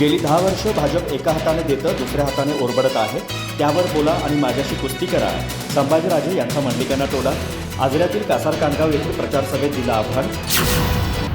गेली दहा वर्ष भाजप एका हाताने देतं दुसऱ्या हाताने ओरबडत आहे. त्यावर बोला आणि माझ्याशी कुस्ती करा. संभाजीराजे यांचा मंडलिकांना टोला. आजऱ्यातील कासार कानगाव येथील प्रचार सभेत दिलं आव्हान.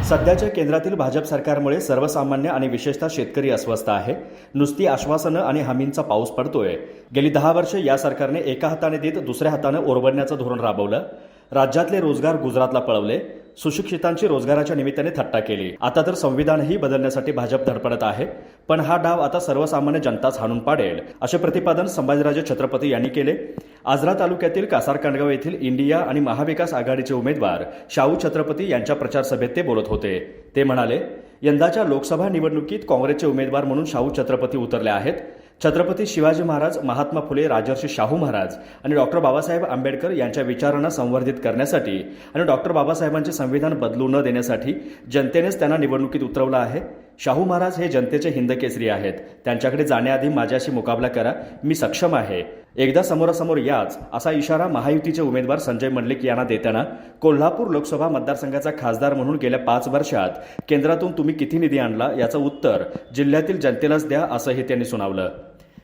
सध्याच्या केंद्रातील भाजप सरकारमुळे सर्वसामान्य आणि विशेषतः शेतकरी अस्वस्थ आहे. नुसती आश्वासनं आणि हमींचा पाऊस पडतोय. गेली दहा वर्ष या सरकारने एका हाताने देत दुसऱ्या हाताने ओरबडण्याचं धोरण राबवलं. राज्यातले रोजगार गुजरातला पळवले. सुशिक्षितांची रोजगाराच्या निमित्ताने थट्टा केली. आता तर संविधानही बदलण्यासाठी भाजप धडपडत आहे. पण हा डाव आता सर्वसामान्य जनताच हाणून पाडेल असे प्रतिपादन संभाजीराजे छत्रपती यांनी केले. आजरा तालुक्यातील कासार कांडगाव येथील इंडिया आणि महाविकास आघाडीचे उमेदवार शाहू छत्रपती यांच्या प्रचार सभेत ते बोलत होते. ते म्हणाले यंदाच्या लोकसभा निवडणुकीत काँग्रेसचे उमेदवार म्हणून शाहू छत्रपती उतरले आहेत. छत्रपती शिवाजी महाराज महात्मा फुले राजर्षी शाहू महाराज आणि डॉक्टर बाबासाहेब आंबेडकर यांच्या विचारांना संवर्धित करण्यासाठी आणि डॉक्टर बाबासाहेबांचे संविधान बदलू न देण्यासाठी जनतेनेच त्यांना निवडणुकीत उतरवलं आहे. शाहू महाराज हे जनतेचे हिंदकेसरी आहेत. त्यांच्याकडे जाण्याआधी माझ्याशी मुकाबला करा. मी सक्षम आहे. एकदा समोरासमोर याच असा इशारा महायुतीचे उमेदवार संजय मंडलिक यांना देताना कोल्हापूर लोकसभा मतदारसंघाचा खासदार म्हणून गेल्या पाच वर्षात केंद्रातून तुम्ही किती निधी आणला याचं उत्तर जिल्ह्यातील जनतेलाच द्या असंही त्यांनी सुनावलं.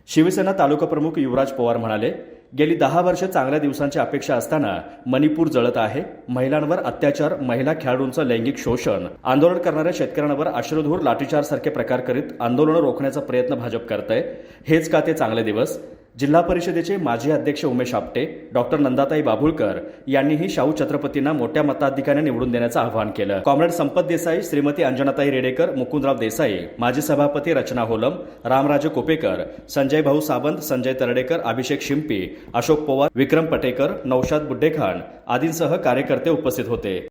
शिवसेना तालुका प्रमुख युवराज पवार म्हणाले गेली दहा वर्ष चांगल्या दिवसांची अपेक्षा असताना मणिपूर जळत आहे. महिलांवर अत्याचार महिला खेळाडूंचं लैंगिक शोषण आंदोलन करणाऱ्या शेतकऱ्यांवर अश्रधूर लाठीचार सारखे प्रकार करीत आंदोलनं रोखण्याचा प्रयत्न भाजप करत आहे हेच का ते चांगले दिवस? जिल्हा परिषदेचे माजी अध्यक्ष उमेश आपटे डॉक्टर नंदाताई बाभुळकर यांनीही शाहू छत्रपतींना मोठ्या मताधिकाऱ्याने निवडून देण्याचं आवाहन केलं. कॉम्रेड संपत देसाई श्रीमती अंजनाताई रेडेकर मुकुंदराव देसाई माजी सभापती रचना होलम रामराजे कोपेकर संजय भाऊ सावंत संजय तरडेकर अभिषेक शिंपी अशोक पवार विक्रम पटेकर नौशाद बुड्डेखान आदींसह कार्यकर्ते उपस्थित होते.